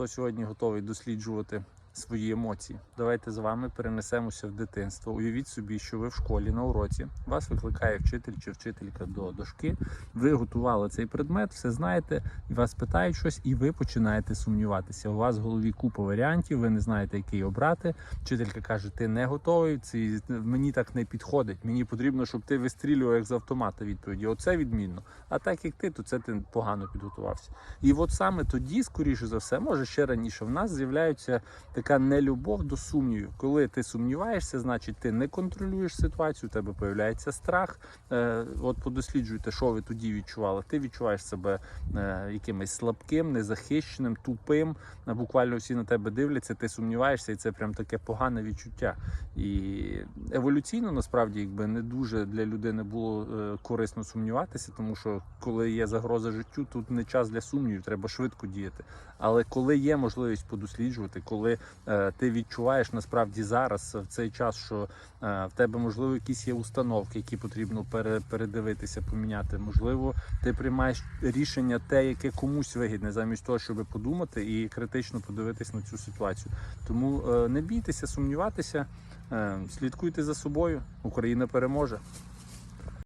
хто сьогодні готовий досліджувати свої емоції. Давайте з вами перенесемося в дитинство. Уявіть собі, що ви в школі на уроці, вас викликає вчитель чи вчителька до дошки. Ви готували цей предмет, все знаєте, і вас питають щось, і ви починаєте сумніватися. У вас в голові купа варіантів, ви не знаєте, який обрати. Вчителька каже: ти не готовий, це мені так не підходить. Мені потрібно, щоб ти вистрілював як з автомата відповіді. Оце відмінно. А так як ти, то це ти погано підготувався. І от саме тоді, скоріше за все, може ще раніше, в нас з'являється така нелюбов до сумнівів. Коли ти сумніваєшся, значить ти не контролюєш ситуацію, у тебе появляється страх. Е, от подосліджуйте, що ви тоді відчували. Ти відчуваєш себе е, якимось слабким, незахищеним, тупим. Е, Буквально всі на тебе дивляться, ти сумніваєшся, і це прям таке погане відчуття. І еволюційно насправді якби не дуже для людини було корисно сумніватися, тому що коли є загроза життю, тут не час для сумнівів, треба швидко діяти. Але коли є можливість подосліджувати, коли ти відчуваєш насправді зараз в цей час, що е, в тебе можливо якісь є установки, які потрібно пере, передивитися, поміняти. Можливо, ти приймаєш рішення те, яке комусь вигідне, замість того, щоб подумати і критично подивитись на цю ситуацію. Тому е, не бійтеся, сумніватися, е, слідкуйте за собою. Україна переможе.